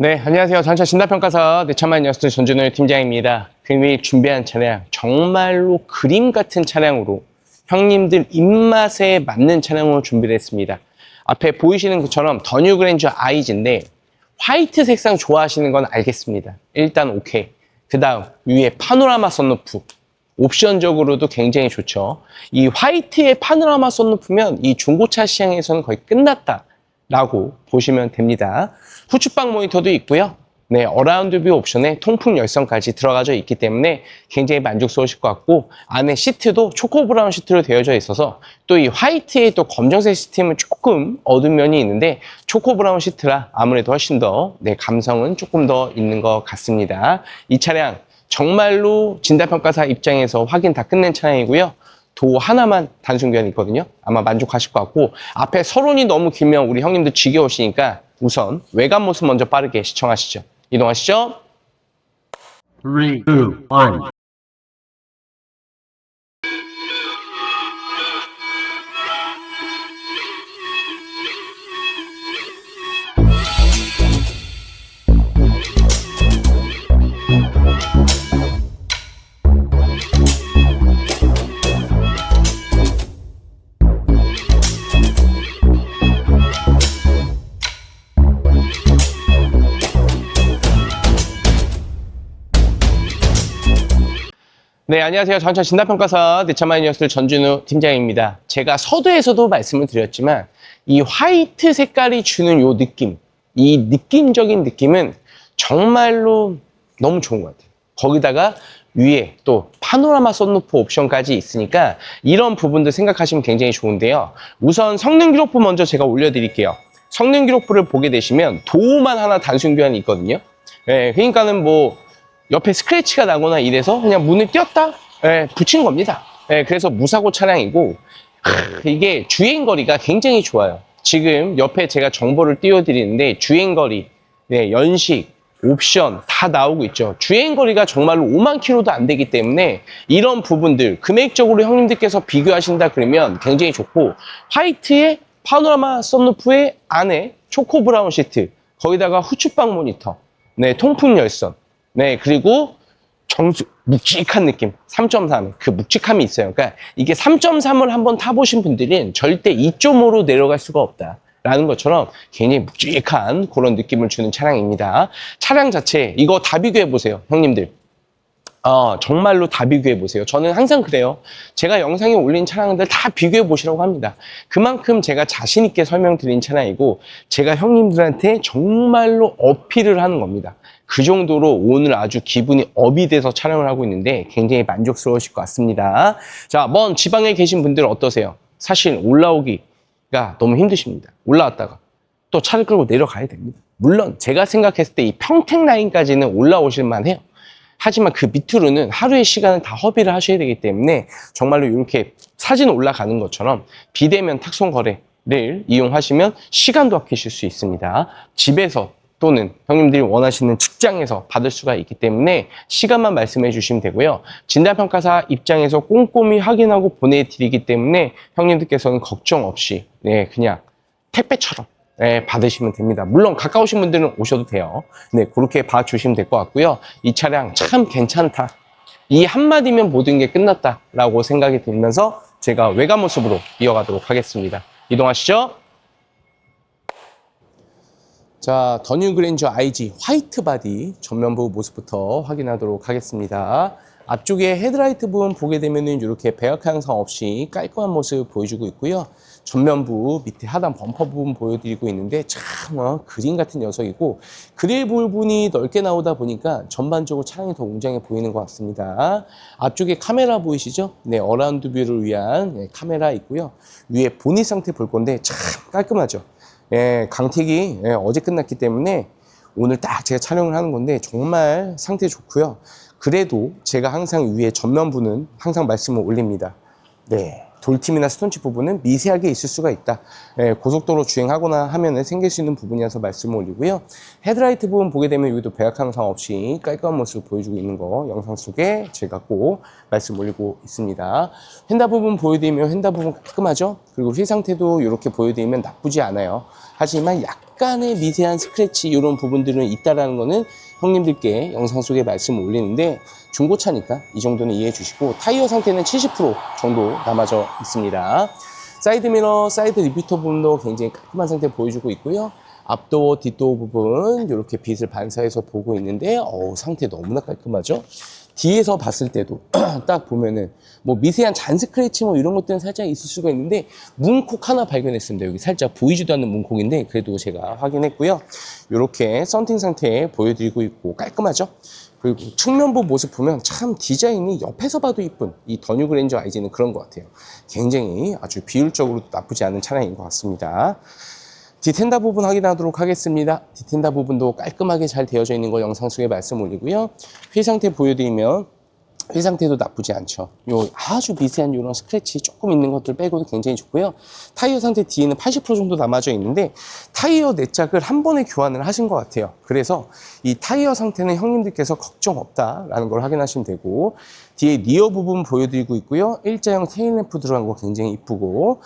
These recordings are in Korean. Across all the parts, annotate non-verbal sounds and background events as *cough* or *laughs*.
네, 안녕하세요. 전차 진단평가사 내천만 녀스트 전준호 팀장입니다. 금일 준비한 차량, 정말로 그림 같은 차량으로 형님들 입맛에 맞는 차량으로 준비를 했습니다. 앞에 보이시는 것처럼 더 뉴 그랜저 아이즈인데 화이트 색상 좋아하시는 건 알겠습니다. 일단 오케이. 그 다음 위에 파노라마 썬루프. 옵션적으로도 굉장히 좋죠. 이 화이트의 파노라마 썬루프면 이 중고차 시장에서는 거의 끝났다. 라고 보시면 됩니다. 후측방 모니터도 있고요. 네, 어라운드 뷰 옵션에 통풍 열선까지 들어가져 있기 때문에 굉장히 만족스러우실 것 같고 안에 시트도 초코 브라운 시트로 되어져 있어서 또 이 화이트의 또 검정색 시트는 조금 어두운 면이 있는데 초코 브라운 시트라 아무래도 훨씬 더 네, 감성은 조금 더 있는 것 같습니다. 이 차량 정말로 진단평가사 입장에서 확인 다 끝낸 차량이고요. 도 하나만 단순 교환이 있거든요. 아마 만족하실 것 같고 앞에 서론이 너무 길면 우리 형님들 지겨우시니까 우선 외관 모습 먼저 빠르게 시청하시죠. 이동하시죠. Three, two, one. 네, 안녕하세요. 전차 진단평가사 대차마이 뉴스 전준우 팀장입니다. 제가 서두에서도 말씀을 드렸지만 이 화이트 색깔이 주는 요 느낌, 이 느낌적인 느낌은 정말로 너무 좋은 것 같아요. 거기다가 위에 또 파노라마 썬루프 옵션까지 있으니까 이런 부분들 생각하시면 굉장히 좋은데요. 우선 성능 기록부 먼저 제가 올려드릴게요. 성능 기록부를 보게 되시면 도우만 하나 단순 교환이 있거든요. 예, 그러니까는 뭐 옆에 스크래치가 나거나 이래서 그냥 문을 띄었다 예, 붙인 겁니다. 예, 그래서 무사고 차량이고 크, 이게 주행 거리가 굉장히 좋아요. 지금 옆에 제가 정보를 띄워드리는데 주행 거리, 네, 연식, 옵션 다 나오고 있죠. 주행 거리가 정말로 5만 킬로도 안 되기 때문에 이런 부분들 금액적으로 형님들께서 비교하신다 그러면 굉장히 좋고 화이트의 파노라마 썬루프의 안에 초코 브라운 시트 거기다가 후측방 모니터 네 통풍 열선 네, 그리고 정수, 묵직한 느낌. 3.3. 그 묵직함이 있어요. 그러니까 이게 3.3을 한번 타보신 분들은 절대 2.5로 내려갈 수가 없다. 라는 것처럼 굉장히 묵직한 그런 느낌을 주는 차량입니다. 차량 자체, 이거 다 비교해 보세요. 형님들. 어, 정말로 다 비교해 보세요. 저는 항상 그래요. 제가 영상에 올린 차량들 다 비교해 보시라고 합니다. 그만큼 제가 자신 있게 설명드린 차량이고 제가 형님들한테 정말로 어필을 하는 겁니다. 그 정도로 오늘 아주 기분이 업이 돼서 촬영을 하고 있는데 굉장히 만족스러우실 것 같습니다. 자, 먼 지방에 계신 분들은 어떠세요? 사실 올라오기가 너무 힘드십니다. 올라왔다가 또 차를 끌고 내려가야 됩니다. 물론 제가 생각했을 때 이 평택 라인까지는 올라오실 만 해요. 하지만 그 밑으로는 하루의 시간을 다 허비를 하셔야 되기 때문에 정말로 이렇게 사진 올라가는 것처럼 비대면 탁송 거래를 이용하시면 시간도 아끼실 수 있습니다. 집에서 또는 형님들이 원하시는 직장에서 받을 수가 있기 때문에 시간만 말씀해 주시면 되고요. 진단평가사 입장에서 꼼꼼히 확인하고 보내드리기 때문에 형님들께서는 걱정 없이 네 그냥 택배처럼 네, 받으시면 됩니다. 물론 가까우신 분들은 오셔도 돼요. 네, 그렇게 봐주시면 될 것 같고요. 이 차량 참 괜찮다. 이 한마디면 모든 게 끝났다라고 생각이 들면서 제가 외관 모습으로 이어가도록 하겠습니다. 이동하시죠. 자, 더뉴 그랜저 IG 화이트 바디 전면부 모습부터 확인하도록 하겠습니다. 앞쪽에 헤드라이트 부분 보게 되면은 이렇게 배역 향상 없이 깔끔한 모습 보여주고 있고요. 전면부 밑에 하단 범퍼 부분 보여드리고 있는데 참 어, 그림 같은 녀석이고 그릴 부분이 넓게 나오다 보니까 전반적으로 차량이 더 웅장해 보이는 것 같습니다. 앞쪽에 카메라 보이시죠? 네, 어라운드 뷰를 위한 네, 카메라 있고요. 위에 보닛 상태 볼 건데 참 깔끔하죠. 예, 강택이 예, 어제 끝났기 때문에 오늘 딱 제가 촬영을 하는 건데 정말 상태 좋고요. 그래도 제가 항상 위에 전면부는 항상 말씀을 올립니다. 네. 돌팀이나 스톤칩 부분은 미세하게 있을 수가 있다. 예, 고속도로 주행하거나 하면은 생길 수 있는 부분이어서 말씀을 올리고요. 헤드라이트 부분 보게 되면 여기도 배약 항상 없이 깔끔한 모습을 보여주고 있는 거 영상 속에 제가 꼭 말씀 올리고 있습니다. 휀다 부분 보여드리면 휀다 부분 깔끔하죠? 그리고 휠 상태도 이렇게 보여드리면 나쁘지 않아요. 하지만 약 간의 미세한 스크래치 이런 부분들은 있다라는 거는 형님들께 영상 속에 말씀을 올리는데 중고차니까 이 정도는 이해해 주시고 타이어 상태는 70% 정도 남아져 있습니다. 사이드 미러, 사이드 리피터 부분도 굉장히 깔끔한 상태 보여주고 있고요. 앞도어, 뒷도어 부분 이렇게 빛을 반사해서 보고 있는데 어우, 상태 너무나 깔끔하죠? 뒤에서 봤을 때도 *clears throat* 딱 보면은 뭐 미세한 잔 스크래치 뭐 이런 것들은 살짝 있을 수가 있는데 문콕 하나 발견했습니다. 여기 살짝 보이지도 않는 문콕인데 그래도 제가 확인했고요. 이렇게 썬팅 상태 보여드리고 있고 깔끔하죠? 그리고 측면부 모습 보면 참 디자인이 옆에서 봐도 이쁜 이 더뉴 그랜저 IG는 그런 것 같아요. 굉장히 아주 비율적으로 나쁘지 않은 차량인 것 같습니다. 디텐다 부분 확인하도록 하겠습니다. 디텐다 부분도 깔끔하게 잘 되어져 있는 거 영상 속에 말씀 올리고요. 휠 상태 보여드리면 휠 상태도 나쁘지 않죠. 요 아주 미세한 이런 스크래치 조금 있는 것들 빼고도 굉장히 좋고요. 타이어 상태 뒤에는 80% 정도 남아져 있는데 타이어 내짝을 한 번에 교환을 하신 것 같아요. 그래서 이 타이어 상태는 형님들께서 걱정 없다라는 걸 확인하시면 되고 뒤에 리어 부분 보여드리고 있고요. 일자형 테일램프 들어간 거 굉장히 이쁘고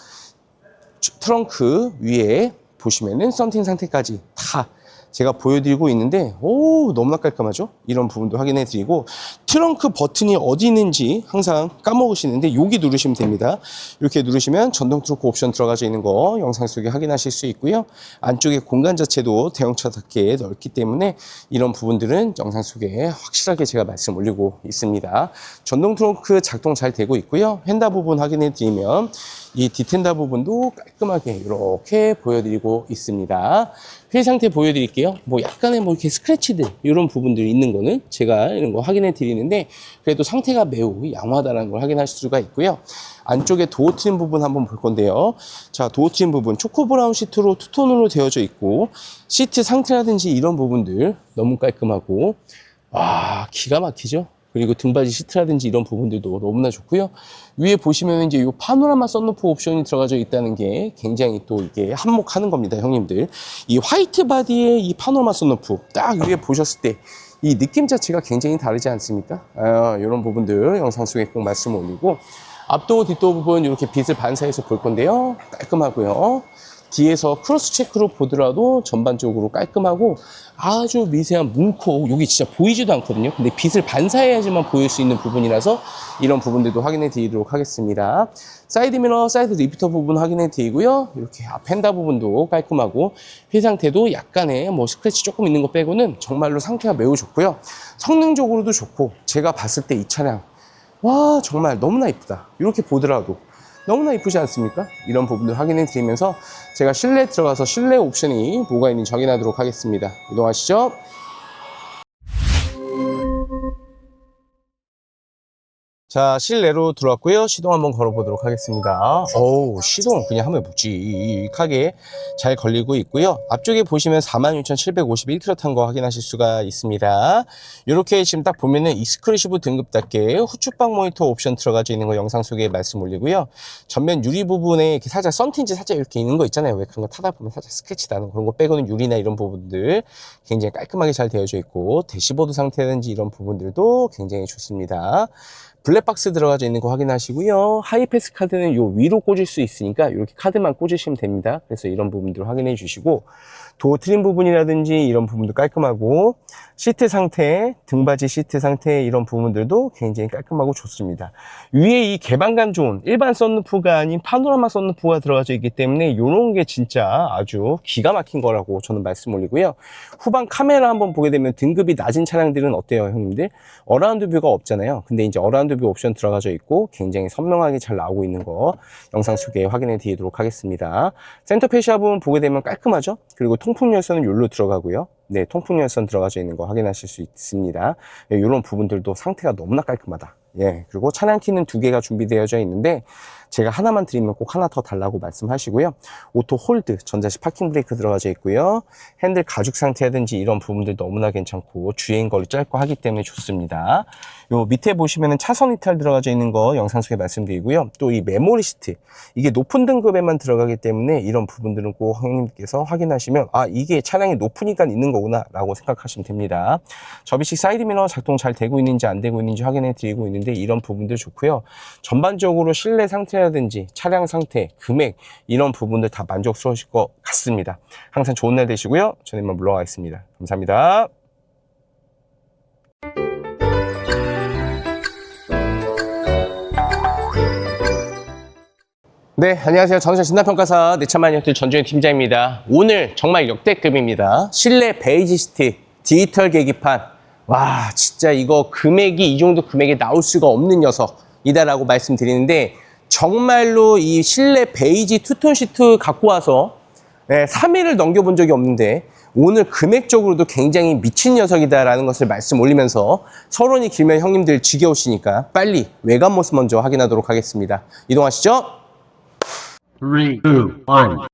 주- 트렁크 위에 보시면은 썬팅 상태까지 다 제가 보여드리고 있는데 오 너무나 깔끔하죠? 이런 부분도 확인해 드리고 트렁크 버튼이 어디 있는지 항상 까먹으시는데 여기 누르시면 됩니다. 이렇게 누르시면 전동 트렁크 옵션 들어가져 있는 거 영상 속에 확인하실 수 있고요. 안쪽에 공간 자체도 대형차답게 넓기 때문에 이런 부분들은 영상 속에 확실하게 제가 말씀 올리고 있습니다. 전동 트렁크 작동 잘 되고 있고요. 휀다 부분 확인해 드리면 이 디텐다 부분도 깔끔하게 이렇게 보여드리고 있습니다. 휠 상태 보여드릴게요. 뭐 약간의 뭐 이렇게 스크래치들 이런 부분들이 있는 거는 제가 이런 거 확인해 드리는데 그래도 상태가 매우 양호하다는 걸 확인하실 수가 있고요. 안쪽에 도어 트림 부분 한번 볼 건데요. 자, 도어 트림 부분 초코 브라운 시트로 투톤으로 되어져 있고 시트 상태라든지 이런 부분들 너무 깔끔하고 와 기가 막히죠. 그리고 등받이 시트라든지 이런 부분들도 너무나 좋고요. 위에 보시면 이제 이 파노라마 썬루프 옵션이 들어가져 있다는 게 굉장히 또 이게 한몫하는 겁니다, 형님들. 이 화이트 바디의 이 파노라마 썬루프 딱 위에 보셨을 때 이 느낌 자체가 굉장히 다르지 않습니까? 아, 이런 부분들 영상 속에 꼭 말씀 올리고 앞도 뒷도 부분 이렇게 빛을 반사해서 볼 건데요. 깔끔하고요. 뒤에서 크로스 체크로 보더라도 전반적으로 깔끔하고 아주 미세한 문콕 여기 진짜 보이지도 않거든요. 근데 빛을 반사해야지만 보일 수 있는 부분이라서 이런 부분들도 확인해 드리도록 하겠습니다. 사이드 미러 사이드 리피터 부분 확인해 드리고요. 이렇게 앞 펜다 부분도 깔끔하고 휠 상태도 약간의 뭐 스크래치 조금 있는 거 빼고는 정말로 상태가 매우 좋고요. 성능적으로도 좋고 제가 봤을 때 이 차량 와 정말 너무나 이쁘다. 이렇게 보더라도 너무나 이쁘지 않습니까? 이런 부분들 확인해 드리면서 제가 실내 들어가서 실내 옵션이 뭐가 있는지 확인하도록 하겠습니다. 이동하시죠. 자, 실내로 들어왔고요. 시동 한번 걸어보도록 하겠습니다. 어우, 시동 그냥 하면 묵직하게 잘 걸리고 있고요. 앞쪽에 보시면 46,751km 탄 거 확인하실 수가 있습니다. 이렇게 지금 딱 보면은 익스크루시브 등급답게 후축방 모니터 옵션 들어가져 있는 거 영상 속에 말씀 올리고요. 전면 유리 부분에 이렇게 살짝 썬틴지 살짝 이렇게 있는 거 있잖아요. 왜 그런 거 타다 보면 살짝 스케치 나는 그런 거 빼고는 유리나 이런 부분들 굉장히 깔끔하게 잘 되어져 있고 대시보드 상태라든지 이런 부분들도 굉장히 좋습니다. 블랙박스 들어가져 있는 거 확인하시고요. 하이패스 카드는 요 위로 꽂을 수 있으니까 이렇게 카드만 꽂으시면 됩니다. 그래서 이런 부분들 확인해 주시고 도어 트림 부분이라든지 이런 부분도 깔끔하고 시트 상태, 등받이 시트 상태 이런 부분들도 굉장히 깔끔하고 좋습니다. 위에 이 개방감 좋은 일반 썬루프가 아닌 파노라마 썬루프가 들어가져 있기 때문에 이런 게 진짜 아주 기가 막힌 거라고 저는 말씀 올리고요. 후방 카메라 한번 보게 되면 등급이 낮은 차량들은 어때요, 형님들? 어라운드 뷰가 없잖아요. 근데 이제 어라운드 뷰 옵션 들어가져 있고 굉장히 선명하게 잘 나오고 있는 거 영상 속에 확인해 드리도록 하겠습니다. 센터 페시아 부분 보게 되면 깔끔하죠? 그리고 통풍 열선은 여기로 들어가고요. 네, 통풍 열선 들어가져 있는 거 확인하실 수 있습니다. 예, 이런 부분들도 상태가 너무나 깔끔하다. 예, 그리고 차량 키는 두 개가 준비되어져 있는데 제가 하나만 드리면 꼭 하나 더 달라고 말씀하시고요. 오토 홀드, 전자식 파킹 브레이크 들어가져 있고요. 핸들 가죽 상태라든지 이런 부분들 너무나 괜찮고 주행 거리 짧고 하기 때문에 좋습니다. 요 밑에 보시면은 차선 이탈 들어가져 있는 거 영상 속에 말씀드리고요. 또 이 메모리 시트 이게 높은 등급에만 들어가기 때문에 이런 부분들은 꼭 형님께서 확인하시면 아 이게 차량이 높으니까 있는 거구나 라고 생각하시면 됩니다. 접이식 사이드 미러 작동 잘 되고 있는지 안 되고 있는지 확인해 드리고 있는데 이런 부분들 좋고요. 전반적으로 실내 상태 상태라든지 차량 상태, 금액 이런 부분들 다 만족스러우실 것 같습니다. 항상 좋은 날 되시고요. 저는 이만 물러가겠습니다. 감사합니다. 네, 안녕하세요. 전선 진단평가사 내차마니어트 전주현 팀장입니다. 오늘 정말 역대급입니다. 실내 베이지 시트, 디지털 계기판. 와, 진짜 이거 금액이 이 정도 금액에 나올 수가 없는 녀석이다라고 말씀드리는데 정말로 이 실내 베이지 투톤 시트 갖고 와서 네, 3일을 넘겨본 적이 없는데 오늘 금액적으로도 굉장히 미친 녀석이다라는 것을 말씀 올리면서 서론이 길면 형님들 지겨우시니까 빨리 외관 모습 먼저 확인하도록 하겠습니다. 이동하시죠. Three, two, one.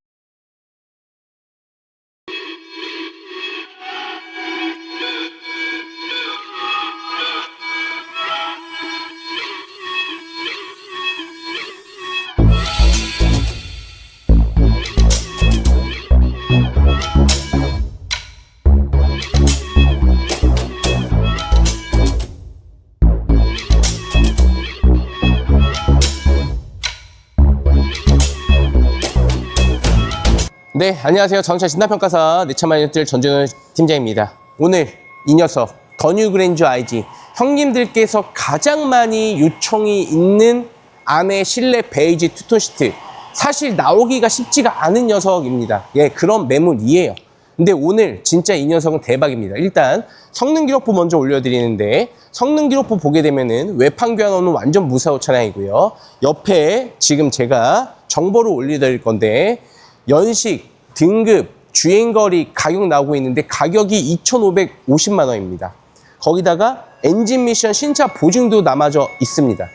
네, 안녕하세요. 자동차 진단평가사 내차마니어틀 전준호 팀장입니다. 오늘 이 녀석 더뉴 그랜저 IG 형님들께서 가장 많이 요청이 있는 안에 실내 베이지 투톤 시트 사실 나오기가 쉽지가 않은 녀석입니다. 예, 그런 매물이에요. 근데 오늘 진짜 이 녀석은 대박입니다. 일단 성능 기록부 먼저 올려드리는데 성능 기록부 보게 되면은 외판 교환원은 완전 무사호 차량이고요. 옆에 지금 제가 정보를 올려드릴 건데 연식, 등급, 주행거리 가격 나오고 있는데 가격이 2,550만 원입니다. 거기다가 엔진 미션 신차 보증도 남아져 있습니다.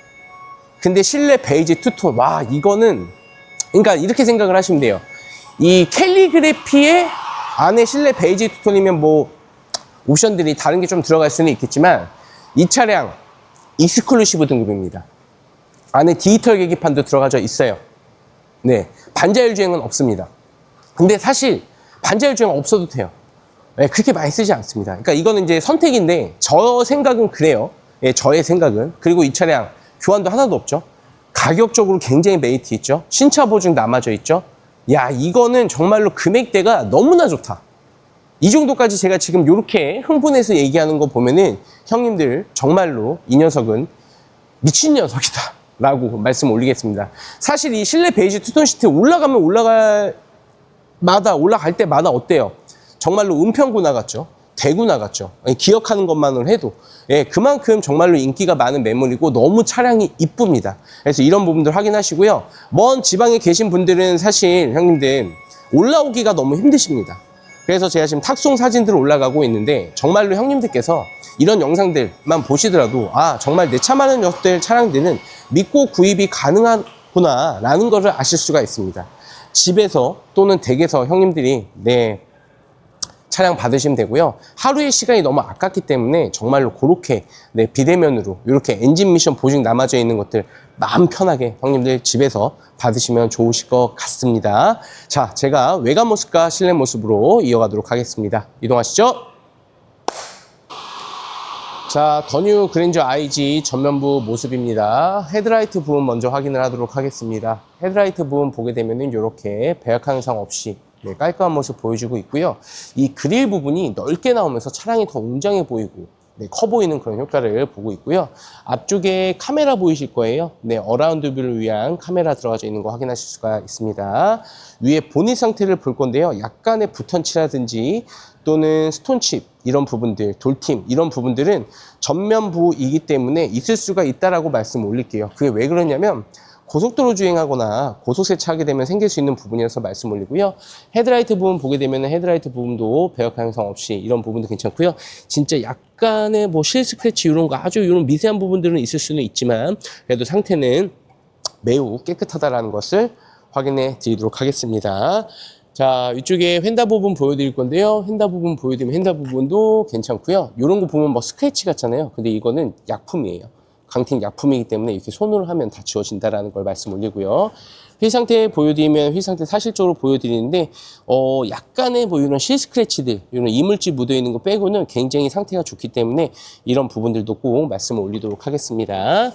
근데 실내 베이지 투톤 와 이거는 그러니까 이렇게 생각을 하시면 돼요. 이 캘리그래피의 안에 실내 베이지 투톤이면 뭐 옵션들이 다른 게 좀 들어갈 수는 있겠지만 이 차량 익스클루시브 등급입니다. 안에 디지털 계기판도 들어가져 있어요. 네, 반자율 주행은 없습니다. 근데 사실 반자율 주행 없어도 돼요. 네, 그렇게 많이 쓰지 않습니다. 그러니까 이거는 이제 선택인데 저 생각은 그래요. 예, 저의 생각은. 그리고 이 차량 교환도 하나도 없죠. 가격적으로 굉장히 메리트 있죠. 신차 보증 남아져 있죠. 야, 이거는 정말로 금액대가 너무나 좋다. 이 정도까지 제가 지금 이렇게 흥분해서 얘기하는 거 보면은 형님들 정말로 이 녀석은 미친 녀석이다. 라고 말씀 올리겠습니다. 사실 이 실내 베이지 투톤 시트 올라가면 올라갈 마다 올라갈 때마다 어때요? 정말로 은평구 나갔죠. 대구 나갔죠. 기억하는 것만으로 해도 예, 그만큼 정말로 인기가 많은 매물이고 너무 차량이 이쁩니다. 그래서 이런 부분들 확인하시고요. 먼 지방에 계신 분들은 사실 형님들 올라오기가 너무 힘드십니다. 그래서 제가 지금 탁송 사진들 올라가고 있는데 정말로 형님들께서 이런 영상들만 보시더라도 아 정말 내 차 많은 녀석들 차량들은 믿고 구입이 가능하구나 라는 것을 아실 수가 있습니다. 집에서 또는 댁에서 형님들이 내 차량 받으시면 되고요. 하루의 시간이 너무 아깝기 때문에 정말로 그렇게 네, 비대면으로 이렇게 엔진 미션 보증 남아져 있는 것들 마음 편하게 형님들 집에서 받으시면 좋으실 것 같습니다. 자, 제가 외관 모습과 실내 모습으로 이어가도록 하겠습니다. 이동하시죠. 자, 더뉴 그랜저 IG 전면부 모습입니다. 헤드라이트 부분 먼저 확인을 하도록 하겠습니다. 헤드라이트 부분 보게 되면은 이렇게 배약 항상 없이 네, 깔끔한 모습 보여주고 있고요. 이 그릴 부분이 넓게 나오면서 차량이 더 웅장해 보이고 네, 커 보이는 그런 효과를 보고 있고요. 앞쪽에 카메라 보이실 거예요. 네, 어라운드 뷰를 위한 카메라 들어가져 있는 거 확인하실 수가 있습니다. 위에 보닛 상태를 볼 건데요. 약간의 붓턴치라든지 또는 스톤칩 이런 부분들, 돌팀 이런 부분들은 전면부이기 때문에 있을 수가 있다라고 말씀 올릴게요. 그게 왜 그러냐면 고속도로 주행하거나 고속세차하게 되면 생길 수 있는 부분이라서 말씀 올리고요. 헤드라이트 부분 보게 되면 헤드라이트 부분도 배역 향상 없이 이런 부분도 괜찮고요. 진짜 약간의 뭐 실 스크래치 이런 거 아주 이런 미세한 부분들은 있을 수는 있지만 그래도 상태는 매우 깨끗하다라는 것을 확인해 드리도록 하겠습니다. 자, 이쪽에 휀다 부분 보여드릴 건데요. 휀다 부분 보여드리면 휀다 부분도 괜찮고요. 이런 거 보면 뭐 스크래치 같잖아요. 근데 이거는 약품이에요. 강팀 약품이기 때문에 이렇게 손으로 하면 다 지워진다라는 걸 말씀 올리고요. 휠 상태 보여드리면 휠 상태 사실적으로 보여드리는데 어 약간의 뭐 이런 실 스크래치들 이런 이물질 묻어 있는 거 빼고는 굉장히 상태가 좋기 때문에 이런 부분들도 꼭 말씀을 올리도록 하겠습니다.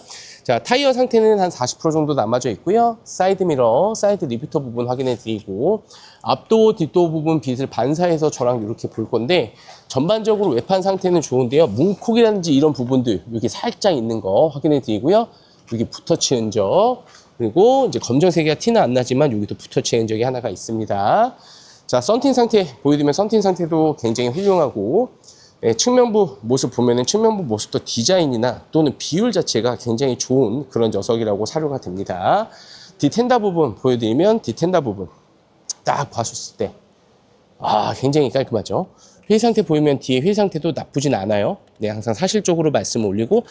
자, 타이어 상태는 한 40% 정도 남아져 있고요. 사이드 미러, 사이드 리피터 부분 확인해 드리고, 앞도, 뒷도 부분 빛을 반사해서 저랑 이렇게 볼 건데, 전반적으로 외판 상태는 좋은데요. 문콕이라든지 이런 부분들, 여기 살짝 있는 거 확인해 드리고요. 여기 붓터치 흔적, 그리고 이제 검정색이가 티는 안 나지만 여기도 붓터치 흔적이 하나가 있습니다. 자, 썬팅 상태 보여드리면 썬팅 상태도 굉장히 훌륭하고, 예, 측면부 모습 보면은 측면부 모습도 디자인이나 또는 비율 자체가 굉장히 좋은 그런 녀석이라고 사료가 됩니다. 디텐다 부분 보여드리면 디텐다 부분 딱 봤었을 때, 아, 굉장히 깔끔하죠. 휠 상태 보이면 뒤에 휠 상태도 나쁘진 않아요. 네, 항상 사실적으로 말씀을 올리고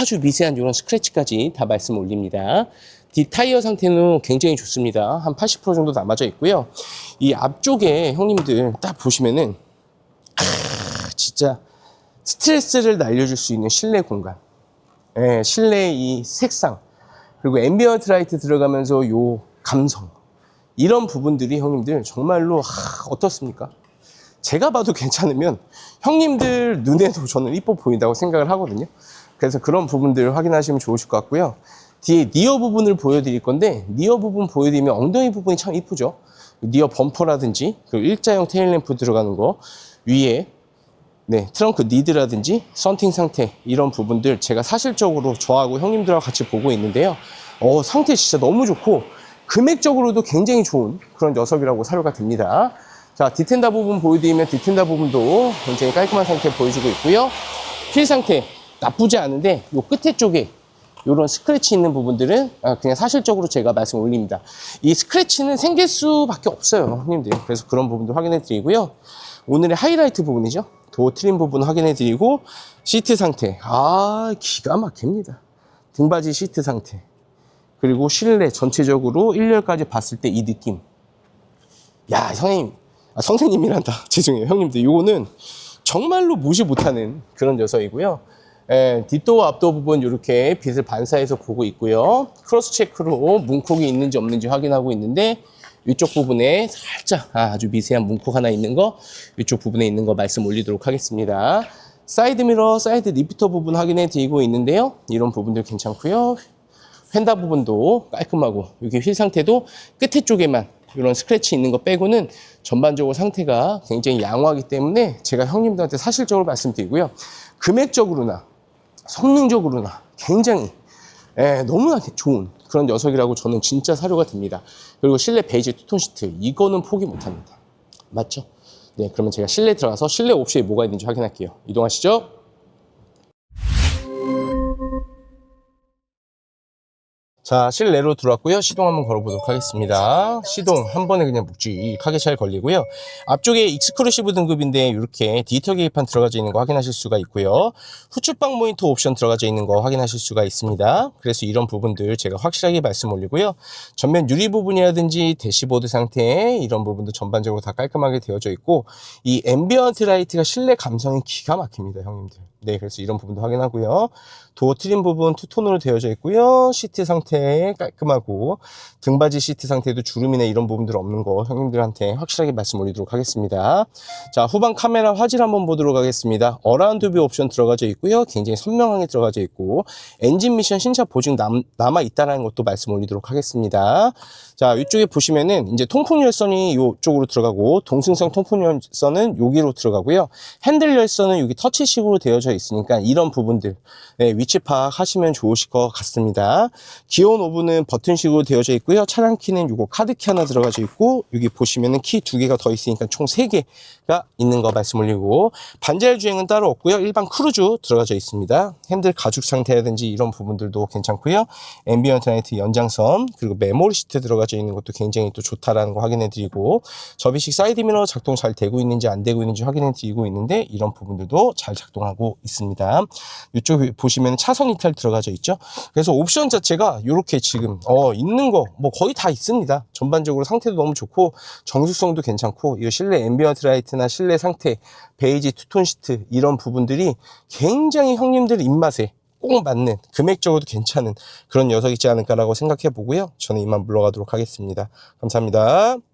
아주 미세한 이런 스크래치까지 다 말씀을 올립니다. 뒤 타이어 상태는 굉장히 좋습니다. 한 80% 정도 남아져 있고요. 이 앞쪽에 형님들 딱 보시면은 진짜 스트레스를 날려줄 수 있는 실내 공간. 예, 실내 이 색상. 그리고 앰비언트 라이트 들어가면서 요 감성. 이런 부분들이 형님들 정말로 하, 어떻습니까? 제가 봐도 괜찮으면 형님들 눈에도 저는 이뻐 보인다고 생각을 하거든요. 그래서 그런 부분들 확인하시면 좋으실 것 같고요. 뒤에 니어 부분을 보여드릴 건데 니어 부분 보여드리면 엉덩이 부분이 참 이쁘죠. 니어 범퍼라든지 그리고 일자형 테일램프 들어가는 거 위에 네, 트렁크 니드라든지 썬팅 상태 이런 부분들 제가 사실적으로 저하고 형님들하고 같이 보고 있는데요. 어, 상태 진짜 너무 좋고 금액적으로도 굉장히 좋은 그런 녀석이라고 사료가 됩니다. 자, 디텐다 부분 보여드리면 디텐다 부분도 굉장히 깔끔한 상태 보여주고 있고요. 휠 상태 나쁘지 않은데 요 끝에 쪽에 이런 스크래치 있는 부분들은 아, 그냥 사실적으로 제가 말씀 올립니다. 이 스크래치는 생길 수밖에 없어요, 형님들. 그래서 그런 부분도 확인해 드리고요. 오늘의 하이라이트 부분이죠. 도어 트림 부분 확인해 드리고 시트 상태. 아, 기가 막힙니다. 등받이 시트 상태. 그리고 실내 전체적으로 1열까지 봤을 때 이 느낌. 야, 형님. 아, 선생님이란다. *laughs* 죄송해요. 형님들. 요거는 정말로 무시 못하는 그런 녀석이고요. 예, 뒷도어 앞도어 부분 이렇게 빛을 반사해서 보고 있고요. 크로스 체크로 문콕이 있는지 없는지 확인하고 있는데 이쪽 부분에 살짝 아, 아주 미세한 문콕 하나 있는 거 이쪽 부분에 있는 거 말씀 올리도록 하겠습니다. 사이드 미러, 사이드 리피터 부분 확인해 드리고 있는데요. 이런 부분들 괜찮고요. 휀다 부분도 깔끔하고 여기 휠 상태도 끝에 쪽에만 이런 스크래치 있는 거 빼고는 전반적으로 상태가 굉장히 양호하기 때문에 제가 형님들한테 사실적으로 말씀드리고요. 금액적으로나 성능적으로나 굉장히 예, 너무나 좋은 그런 녀석이라고 저는 진짜 사료가 됩니다. 그리고 실내 베이지 투톤 시트 이거는 포기 못합니다. 맞죠? 네, 그러면 제가 실내 들어가서 실내 옵션이 뭐가 있는지 확인할게요. 이동하시죠. 자, 실내로 들어왔고요. 시동 한번 걸어보도록 하겠습니다. 시동 한 번에 그냥 묵직하게 잘 걸리고요. 앞쪽에 익스클루시브 등급인데 이렇게 디지털 계기판 들어가져 있는 거 확인하실 수가 있고요. 후측방 모니터 옵션 들어가져 있는 거 확인하실 수가 있습니다. 그래서 이런 부분들 제가 확실하게 말씀 올리고요. 전면 유리 부분이라든지 대시보드 상태 이런 부분도 전반적으로 다 깔끔하게 되어져 있고 이 앰비언트 라이트가 실내 감성이 기가 막힙니다, 형님들. 네, 그래서 이런 부분도 확인하고요. 도어 트림 부분 투톤으로 되어져 있고요. 시트 상태 깔끔하고 등받이 시트 상태도 주름이나 이런 부분들 없는 거 형님들한테 확실하게 말씀 올리도록 하겠습니다. 자, 후방 카메라 화질 한번 보도록 하겠습니다. 어라운드 뷰 옵션 들어가져 있고요. 굉장히 선명하게 들어가져 있고 엔진 미션 신차 보증 남, 남아 있다라는 것도 말씀 올리도록 하겠습니다. 자, 이쪽에 보시면은 이제 통풍 열선이 이쪽으로 들어가고 동승성 통풍 열선은 여기로 들어가고요. 핸들 열선은 여기 터치식으로 되어져 있으니까 이런 부분들 네, 위치 파악하시면 좋으실 것 같습니다. 기온 오븐은 버튼식으로 되어져 있고요. 차량 키는 요거 카드 키 하나 들어가져 있고 여기 보시면은 키 두 개가 더 있으니까 총 세 개가 있는 거 말씀 올리고 반자율 주행은 따로 없고요. 일반 크루즈 들어가져 있습니다. 핸들 가죽 상태라든지 이런 부분들도 괜찮고요. 앰비언트 라이트 연장선 그리고 메모리 시트 들어가져 있는 것도 굉장히 또 좋다라는 거 확인해 드리고 접이식 사이드 미러 작동 잘 되고 있는지 안 되고 있는지 확인해 드리고 있는데 이런 부분들도 잘 작동하고 있습니다. 이쪽 보시면 차선 이탈 들어가져 있죠. 그래서 옵션 자체가 이렇게 지금 어 있는 거 뭐 거의 다 있습니다. 전반적으로 상태도 너무 좋고 정숙성도 괜찮고 이 실내 앰비언트 라이트나 실내 상태 베이지 투톤 시트 이런 부분들이 굉장히 형님들 입맛에 꼭 맞는 금액적으로도 괜찮은 그런 녀석이지 않을까라고 생각해 보고요. 저는 이만 물러가도록 하겠습니다. 감사합니다.